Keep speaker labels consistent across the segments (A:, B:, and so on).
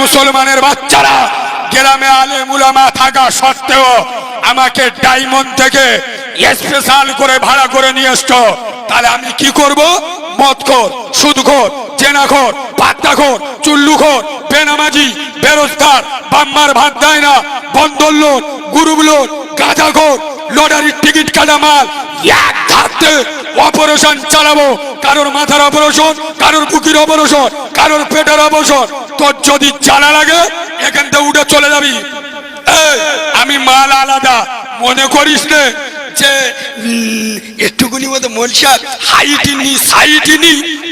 A: মুসলমানের বাচ্চারা, গ্রামে আলে মুলামা থাকা সত্ত্বেও আমাকে ডায়মন্ড থেকে স্পেশাল করে ভাড়া করে নিয়ে এসছো। তাহলে আমি কি করব? মদখোর, সুদখোর জেনাখোর পাত্তাখোর, চুল্লুখোর, বেনামাজি, বেরোজগার, বাম্মার ভাত দেয় না, বন্দর লোন গুরুব লোন গাঁজাখোর লটারির টিকিট কাটা মাল, এক ধারতে অপারেশন চালাবো। কারোর মাথার অপারেশন, কারোর বুকির অপারেশন, কারোর পেটের অপারেশন। তোর যদি চালা লাগে, এখান থেকে উঠে চলে যাবি। আমি মাল আলাদা। মনে করিস নে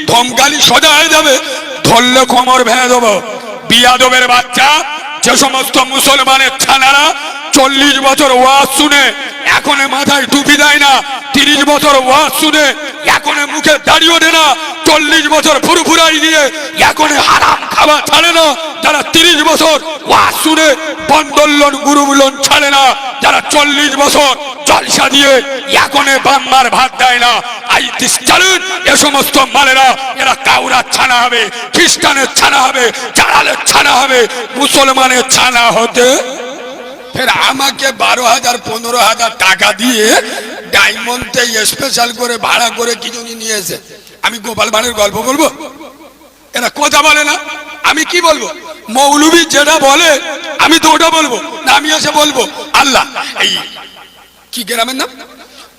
A: ধমকালি হয়ে যাবে ধরলে ভেঙে দেবো। বিয়াদবের বাচ্চা, যে সমস্ত মুসলমানের ছানারা চল্লিশ বছর ওয়াজ শুনে, এখনে মাথায় টুপি দেয় না, তিরিশ বছর ওয়াজ শুনে, এখনে মুখে দাঁড়িয়ে দেয় না, চল্লিশ বছর ফুরফুরাই দিয়ে, এখনে হারাম খাবার ছাড়ে না, যারা তিরিশ বছর ওয়াজ শুনে বন্দর লোন গুরুব লোন ছাড়ে না, যারা চল্লিশ বছর জলসা দিয়ে, এখনে বাম্মার ভাত দেয় না আই চালুন, এ সমস্ত মালেরা, এরা কাউরা ছানা হবে, খ্রিস্টানের ছানা হবে চারালের ছানা হবে, মুসলমানের ছানা হতে ফের আমাকে বারো হাজার, পনেরো হাজার টাকা দিয়ে ডায়মন্ডে স্পেশাল করে ভাড়া করে কি জন্য নিয়েছে আমি গোপাল ভাঁড়ের গল্প বলব? এরা কথা বলে না। আমি কি বলব? মৌলবী যেটা বলে, আমি তো ওটা বলব। না, আমি এসে বলব। আল্লাহ, এই কি গ্রামের নাম?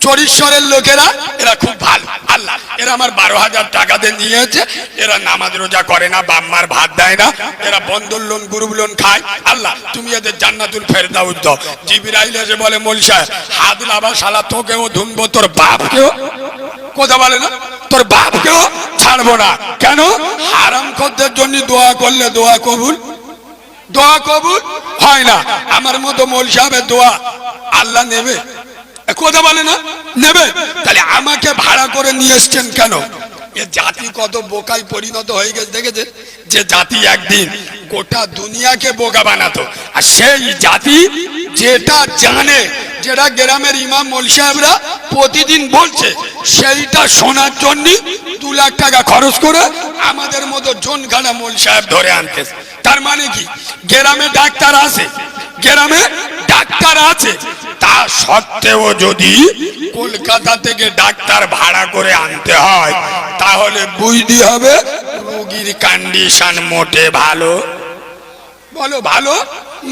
A: চরিশ্বরের লোকেরা এরা খুব ভালো। আল্লাহ। এরা আমার বারো হাজার টাকা দিয়ে নিয়েছে। এরা নামাজ রোজা করে না বাম্মার ভাত দেয় না। এরা বন্দর লোন গ্রুপ লোন খায়। আল্লাহ, তুমি এদের জান্নাতুল ফেরদাউদ দাও। জিবিরাইল এসে বলে মলসা হাত লাভা শালা, তোকেও ধুনবো তোর বাপকেও। কথা বলে না? তোর বাপকেও ছাড়বো না। কেন? হারাম খদ্দের জন্য দোয়া করলে দোয়া কবুল। দোয়া কবুল হয় না। আমার মতো মৌল সাহেবের দোয়া আল্লাহ নেবে। কথা বলে না? নেবে? তাহলে আমাকে ভাড়া করে নিয়ে এসছেন কেন? জাতি কত বোকায় পরিণত হয়ে গেছে, দেখেছে? যে জাতি একদিন গোটা দুনিয়াকে বোকা বানাতো। আর সেই জাতি যেটা জানে, যেটা গ্রামের ইমাম মল সাহেবরা প্রতিদিন বলছে, সেইটা শোনার জন্য দু লাখ টাকা খরচ করে আমাদের মতো জনখানা মল সাহেব ধরে আনতেছে। তার মানে কি? গ্রামে ডাক্তার আছে, গ্রামে ডাক্তার আছে। তা সত্ত্বেও যদি কলকাতা থেকে ডাক্তার ভাড়া করে আনতে হয়, তাহলে বুঝতে হবে রোগীর কন্ডিশন মোটে ভালো। বলো, ভালো?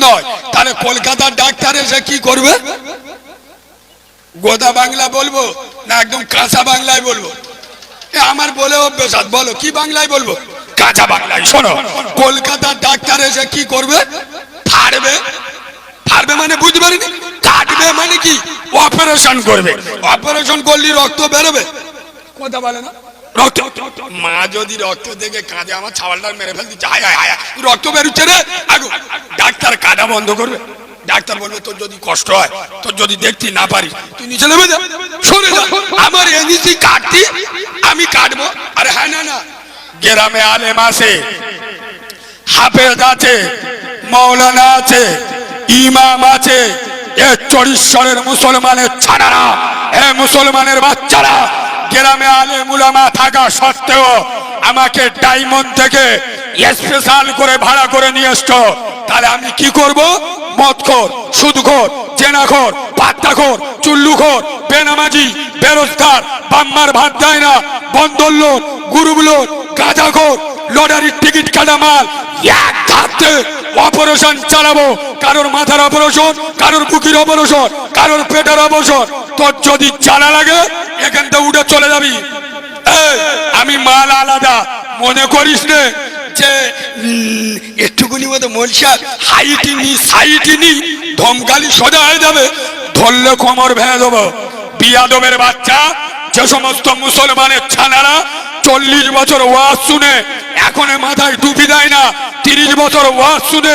A: নয়। তাহলে কলকাতার ডাক্তার এসে কি করবে? গোদা বাংলা বলব না একদম কাঁচা বাংলায় বলব? আমার বলে অভ্যেস বলো, কি বাংলায় বলব? কাঁচা বাংলায়। শোনো, কলকাতার ডাক্তার এসে কি করবে? ফাড়বে। ফাড়বে মানে বুঝতে পারিনি? কাটবে মানে কি? অপারেশন করবে। অপারেশন করলে রক্ত বেরোবে। কথা বলে না? রক্ত। মা যদি রক্ত দেখে কাঁদে আমার ছাওয়ালটা মেরে ফেল দিচ্ছে হায় হায় হায়। রক্ত বেরোচ্ছে রে। আগু। ডাক্তার কাটা বন্ধ করবে। ডাক্তার বলবে তোর যদি কষ্ট হয় তোর যদি দেখতে না পারিস তুই নিচে নেমে যা। সরে যা। আমার এনিসি কাটতি আমি কাটবো। আরে হ্যাঁ না না। গ্রামে আলেম আছে হাফেজ আছে মৌলানা আছে ইমাম আছে। এ চরিশ্বরের মুসলমানের ছাড়ারা এ মুসলমানের বাচ্চারা, গ্রামে আলে মুলামা থাকা সত্ত্বেও আমাকে ডায়মন্ড থেকে স্পেশাল করে ভাড়া করে নিয়ে এসছো। তাহলে আমি কি করব? মদখোর, সুদখোর জেনাখোর পাত্তাখোর, চুল্লুখোর, বেনামাজি, বেরোজগার, বাম্মার ভাত দেয় না, বন্দর লোন গুরুব লোন গাঁজাখোর, লটারির টিকিট কাটা মাল, এক অপারেশন চালাবো। কারোর মাথার অপারেশন, কারোর বুকির অপারেশন, কারোর পেটের অপারেশন। তোর যদি চালা লাগে, এখান থেকে উঠে চলে যাবি। আমি মাল আলাদা। মনে করিস নে যে একটুকুনি মতো ধমকালি সোজা হয়ে যাবে। ধরলে কোমর ভেঙে দেবো। বিয়াদবের বাচ্চা যে সমস্ত মুসলমানের ছানারা চল্লিশ বছর ওয়াজ শুনে, এখন মাথায় টুপি দেয় না, তিরিশ বছর ওয়াজ শুনে,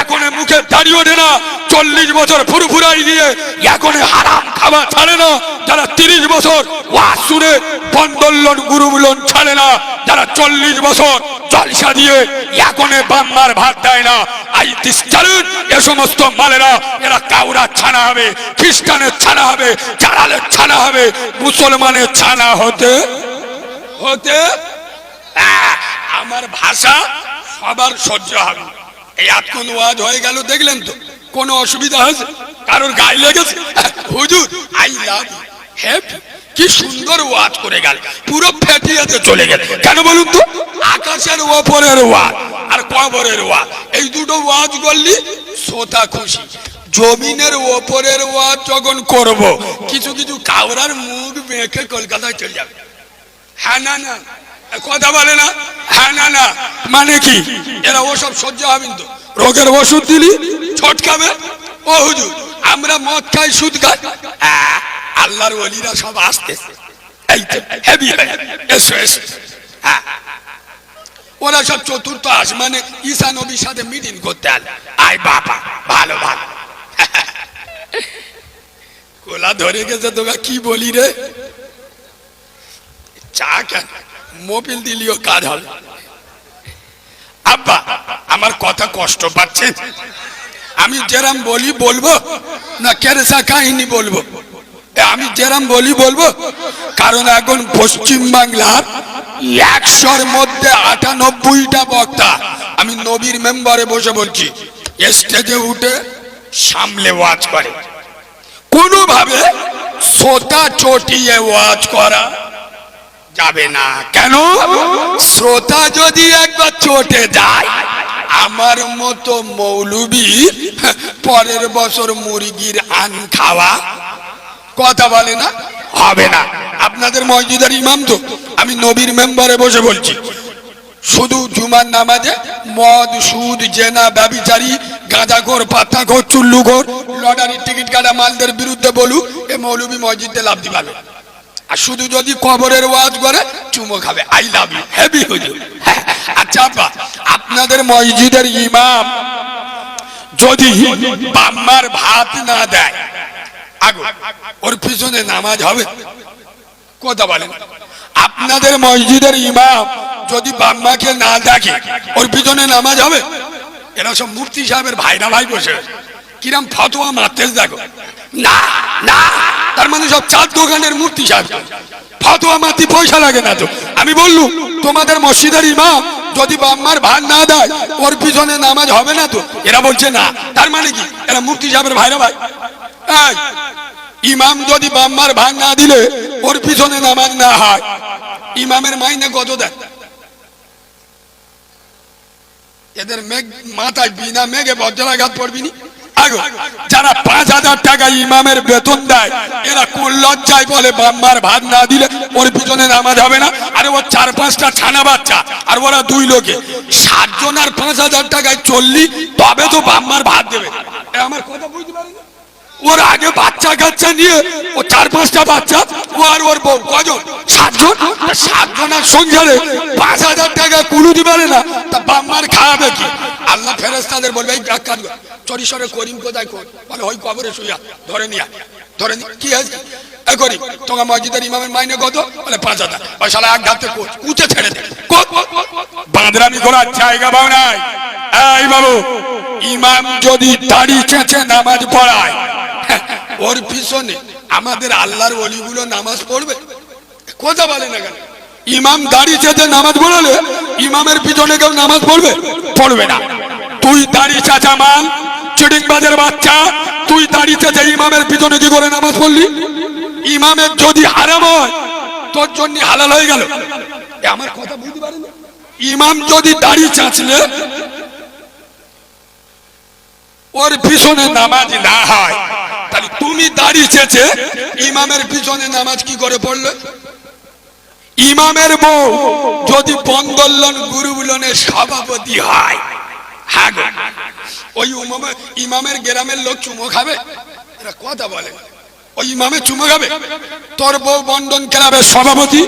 A: এখন মুখে দাঁড়িয়ে ওঠে না চল্লিশ বছর ফুরফুরাই দিয়ে এখনে হারাম খাবার ছাড়ে না। যারা তিরিশ বছর ওয়াজ শুনে বন্দর লোন গুরুব লোন ছাড়ে না। যারা চল্লিশ বছর জলসা দিয়ে এখনে বাম্মার ভাত দেয় না। আই চালুন এ সমস্ত মালেরা, এরা কাউরা ছানা হবে, খ্রিস্টানের ছানা হবে চারালের ছানা হবে, মুসলমানের ছানা হতে হতে আমার ভাষা সবার সহ্য হবে। এই আজকন হয়ে গেল, দেখলেন তো? কোনো অসুবিধা হয়েছে? কারোর গায়ে লেগেছে? হুজুর, আই লাভ হ্যাপি কি সুন্দর ওয়াজ করে গেল। পুরো ফেটিয়েতে চলে গেল। কেন বলুন তো? আকাশের ওপরের ওয়াজ আর কবরের ওয়াজ। এই দুটো ওয়াজ করলি শ্রোতা খুশি। জমিনের ওপরের ওয়াজ যখন করব, কিছু কিছু কাউরার মুখ বেঁকে কলকাতায় চলে যাবে। হ্যাঁ না না। কথা বলে না। হ্যাঁ না না। মানে কি? এরা ওসব সহ্য হবেন তো। রোগের ওষুধ দিলি ছটকাবে ও হুজুর, আমরা মদ খাই, সুদ খাই। আল্লাহর ওলিরা সব আসতে এসো এসো। হ্যাঁ। ওরা সব চতুর্থ আসমানে ঈশা নবীর সাথে মিটিং করতে আল আয় বাবা, ভালো ভালো। কোলা ধরে গেছে তোকে, কি বলি রে? চা কেন মোবিল দিলিও কাজ হবে আব্বা, আমার কথা কষ্ট পাচ্ছেন আমি যেরাম বলি বলব, না কেরেসা কাহিনী বলব। আমি যেরাম বলি বলব, কারণ এখন পশ্চিম বাংলার একশোর মধ্যে আটানব্বইটা বক্তা আমি নবীর মেম্বারে বসে বলছি, স্টেজে উঠে সামলে ওয়াজ করে। কোনোভাবে শ্রোতা চটিয়ে ওয়াজ করা যাবে না। কেন? শ্রোতা যদি একবার চটে যায় আমার মতো মৌলবি পরের বছর মুরগির আন খাওয়া কথা বলে না? হবে না। আপনাদের মসজিদের ইমাম তো। আমি নবীর মেম্বারে বসে বলছি, শুধু জুমার নামাজে মদ, সুদ, জেনা ব্যবিচারী গাঁজাখোর পাত্তাখোর চুল্লুখোর, লটারির টিকিট কাটা মালদের বিরুদ্ধে বলুক, এ মৌলবী মসজিদে লাভ দিবাবে আর শুধু যদি কবরের ওয়াজ করে, চুমো খাবে। I love you. হেভি হুজুর আচ্ছা আপা, আপনাদের মসজিদের ইমাম যদি বাম্মার ভাত না দেয় আগো ওর পিছনে নামাজ হবে। কথা বলেন। আপনাদের মসজিদের ইমাম যদি বাম্মাকে না দেখে ওর পিছনে নামাজ হবে? এরা সব মুফতি সাহেবের ভাইরা ভাই বসে। কিরাম ফতোয়া মারতে দেখো। না না তার মানে সব চার দোকানের মূর্তি সাহেব। ফতোয়া মারতে পয়সা লাগে না তো। আমি বললুম তোমাদের মসজিদের ইমাম যদি বাম্মার ভাত না দেয়, ওর পিছনে নামাজ হবে না তো? এরা বলছে না। তার মানে কি? এরা মুফতি সাহেবের ভাইরা ভাই। ইমাম যদি বাম্মার ভাগ না দিলে ওর পিছনে নামাজ না হয়। ইমামের মাইনে কত দেয়? এদের মেঘ মাথায় বিনা মেঘে বজ্রাঘাত পড়বি নি? আগো যারা পাঁচ হাজার টাকা ইমামের বেতন দেয়, এরা কোন লজ্জায় বলে বাম্মার ভাত না দিলে ওর পিছনে নামাজ হবে না? আরে ওর চার পাঁচটা ছানা বাচ্চা, আর ওরা দুই লোকে। সাতজন আর পাঁচ হাজার টাকায় চললি, তবে তো বাম্মার ভাত দেবে। আমার কথা বুঝতে পারি ওর আগে বাচ্চা কাচ্চা নিয়ে, ও চার পাঁচটা বাচ্চা, ও আর ওর বউ কজন? সাতজন তা সাতজনের সংসারে পাঁচ হাজার টাকা কুলু দিবে না। তা বাম্মার খাওয়াবে কি? আল্লাহ ফেরেস্তাদের বলবে এই কাজ চরিশরে করিম কোথায় কর? বলে ওই কবরে শুইয়া ধরে নিয়া ধরে নি কি আছে এ করি তোমার মসজিদের ইমামের মাইনে কত? বলে পাঁচ হাজার। ওই শালা এক কোচ কুচে ছেড়ে দে বাঁদরামি করার জায়গা পাও নাই। এই বাবু ইমাম যদি দাড়ি চেঁচে নামাজ পড়ায় ওর পিছনে আমাদের আল্লাহর অলিগুলো নামাজ পড়বে? কথা বলে না কেন? ইমাম দাড়ি চেঁচে নামাজ পড়ালে ইমামের পিছনে কেউ নামাজ পড়বে? পড়বে না। তুই দাড়ি চাচা মান চিডিং বাজের বাচ্চা, তুই দাড়ি চেঁচে ইমামের পিছনে কি করে নামাজ পড়লি? ইমামের যদি হারাম হয়, তোর জন্য হালাল হয়ে গেল। আমার কথা বুঝতে পারেন ইমাম যদি দাড়ি চাচলে, ওর পিছনে নামাজ না হয়, তাহলে তুমি দাড়ি চেয়েছে ইমামের পিছনে নামাজ কি করে পড়লে? ইমামের বউ যদি বন্দোলন গুরুবুলনের সভাপতি হয়। হ্যাঁ ওই ইমামের গ্রামের লোক খাবে? কথা বলে। ওই তোর সভাপতি?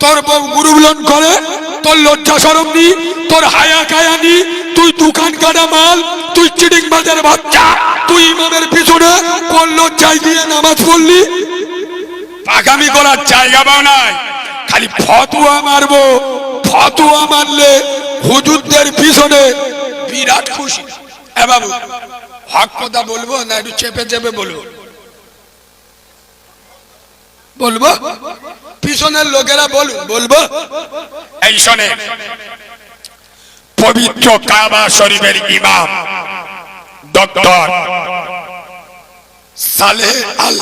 A: তোর করে? তোর লজ্জা নি তোর হায়া নি তুই দোকান কাটা মাল? তুই চিডিং বাজার বাচ্চা? তুই ইমামের পিছনে কোন লজ্জায় দিয়ে নামাজ পড়লি? পাগামি করার জায়গা নাই খালি ফতুয়া মারবো, ফতুয়া মারলে হুজুরদের পিছনে বিরাট খুশি। বাবু, হক কথা বলব না একটু চেপে চেপে বলব? বলব? পিছনের লোকেরা বলুন, বলব? এই শোনে, পবিত্র কাবা শরীফের ইমাম ডক্টর সালেহ আল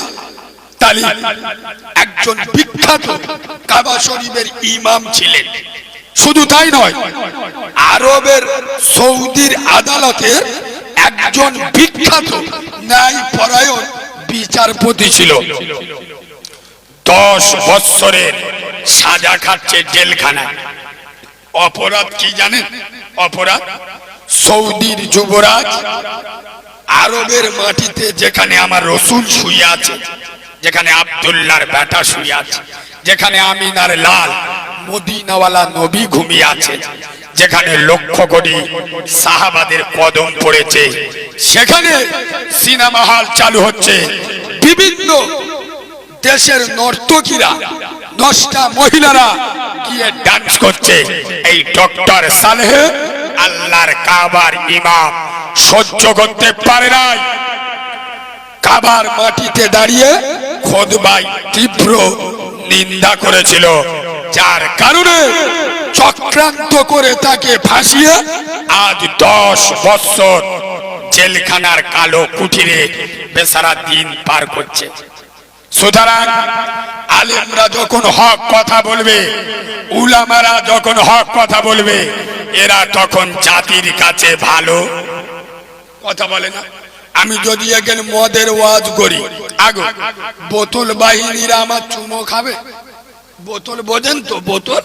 A: তালিব একজন বিখ্যাত কাবা শরীফের ইমাম ছিলেন। শুধু তাই নয়, আরবের সৌদির আদালতের একজন বিখ্যাত ন্যায় পরায়ণ বিচারপতি ছিল। দশ বৎসরের সাজা খাচ্ছে জেলখানায়। অপরাধ কি জানেন? অপরাধ? সৌদির যুবরাজ আরবের মাটিতে যেখানে আমার রসুল শুয়ে আছে যেখানে আবদুল্লাহর বেটা শুয়ে আছে, যেখানে আমিনার লাল মদিনাওয়ালা নবী ঘুমিয়ে আছে, যেখানে লক্ষ কোটি সাহাবাদের কদম পড়েছে, সেখানে সিনেমা হল চালু হচ্ছে। বিভিন্ন দেশের নর্তকীরা দশটা মহিলারা গিয়ে ডান্স করছে। এই ডক্টর সালেহ আল্লাহর কাবার ইমাম সহ্য করতে পারে নাই। কাবার মাটিতে দাঁড়িয়ে খোদবাই তীব্র নিন্দা করেছিল, যার কারণে চক্রান্ত করে তাকে ফাঁসিয়ে আজ দশ বছর জেলখানার কালো কুঠিরে বেচারা দিন পার করছে। সুতরাং আলেমরা যখন হক কথা বলবে, উলামারা যখন হক কথা বলবে, এরা তখন জাতির কাছে ভালো কথা বলে না। আমি যদি এখানে মদের ওয়াজ করি, আগো, বোতল বাহিনীরা আমার চুমো খাবে। বোতল বোঝেন তো, বোতল?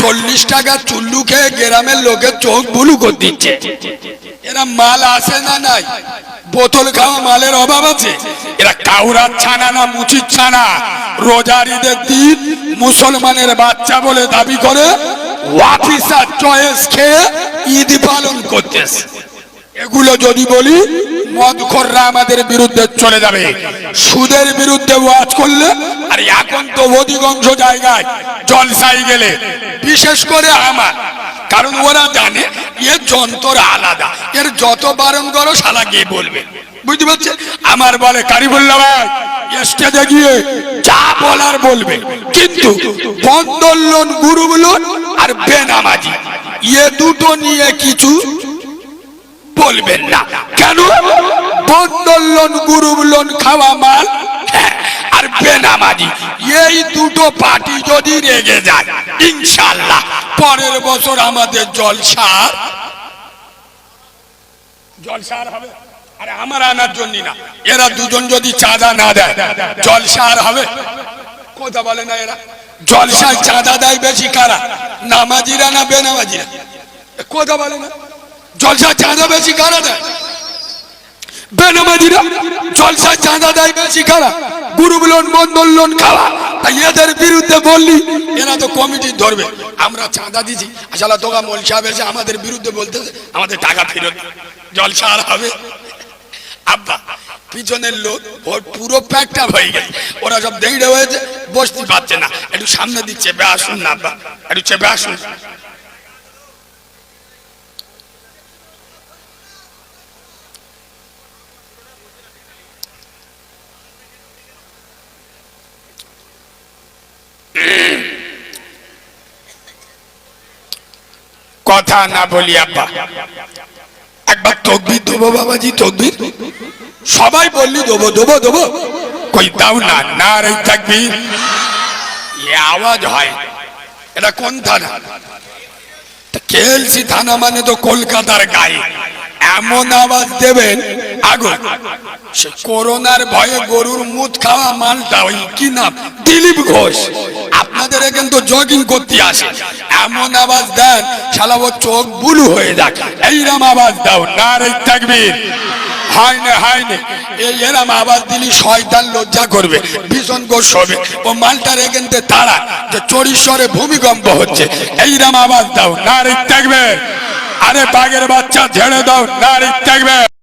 A: চল্লিশ টাকা চুল্লু খেয়ে গ্রামের লোকের চোখ বুলু করে দিচ্ছে। এরা মাল আসে না নাই? বোতল খাওয়া মালের অভাব আছে? এরা কাউরার ছানা না মুচির ছানা? রোজার ঈদের দিন মুসলমানের বাচ্চা বলে দাবি করে, ওয়াফিসার চয়েস খেয়ে ঈদ পালন করতেছে। এগুলো যদি বলি, মদখররা আমাদের বিরুদ্ধে চলে যাবে। সুদের বিরুদ্ধে ওয়াজ করলে, আর এখন তো অধিকাংশ জায়গায় জলসাই গেলে, বিশেষ করে আমার। কারণ ওরা জানে এর যন্ত্র আলাদা। এর যত বারণ করো সালা গিয়ে বলবে। বুঝতে পারছে? আমার বলে কারিবুল্লা ভাই, স্টেজে গিয়ে যা বলার বলবে। কিন্তু বন্দর লোন গুরু আর বেনামাজি, এ দুটো নিয়ে কিছু বলবেন না। কেন? বন্দর লোন গুরু লোন খাওয়া মাল হ্যাঁ, আর বেনামাজি। এই দুটো পার্টি যদি রেগে যায় ইনশাল্লাহ পরের বছর আমাদের জলসার জলসার হবে। আরে আমার আনার জন্য না। এরা দুজন যদি চাঁদা না দেয় জলসার হবে। কথা বলে না এরা। জলসায় চাঁদা দেয় বেশি কারা? নামাজিরা না বেনামাজিরা? কথা বলে না। জলসা চাঁদা বেশি কারা দেয়? জলসা চাঁদা দেয় বেশি কারা? লোন লোন খাওয়া। তাই এদের বিরুদ্ধে বললি, এরা তো কমিটি ধরবে। আমরা চাঁদা দিছি। আসলে সাহেব এসে আমাদের বিরুদ্ধে বলতেছে, আমাদের টাকা ফেরত জলসা আর হবে। আব্বা, পিছনের লোক, ওর পুরো প্যাকটা হয়ে গেছে। ওরা সব দেড়ে হয়েছে, বসতে পারছে না। একটু সামনে দিক, চেপে আসুন না, আব্বা। একটু চেপে আসুন। কথা না বলি, আপা। একবার তকবির দেবো, বাবাজি, তকবির। সবাই বললি, দেবো দেবো দেবো। কই, দাও না না রে থাকবি এ আওয়াজ হয়। এটা কোন থানা? কেএলসি থানা মানে তো কলকাতার গায়ে। এমন আওয়াজ দেবেন আগুন সে করোনার ভয়ে গরুর মুদ খাওয়া মালটা ওই কি নাম? দিলীপ ঘোষ। আপনাদের এখান তো জগিং করতে আসে। এমন আওয়াজ দেন, শালা চোখ বুলু হয়ে যাক। এইরকম আওয়াজ দাও না রে থাকবির হয় না হয় না। এই এরম আওয়াজ দিলি শয়তান লজ্জা করবে, ভীষণ গোস হবে। ও মালটার এখানতে তারা যে চরিশ্বরে ভূমিকম্প হচ্ছে। এইরকম আওয়াজ দাও না রে থাকবে আরে বাঘের বাচ্চা ঝেড়ে দাও না রে থাকবে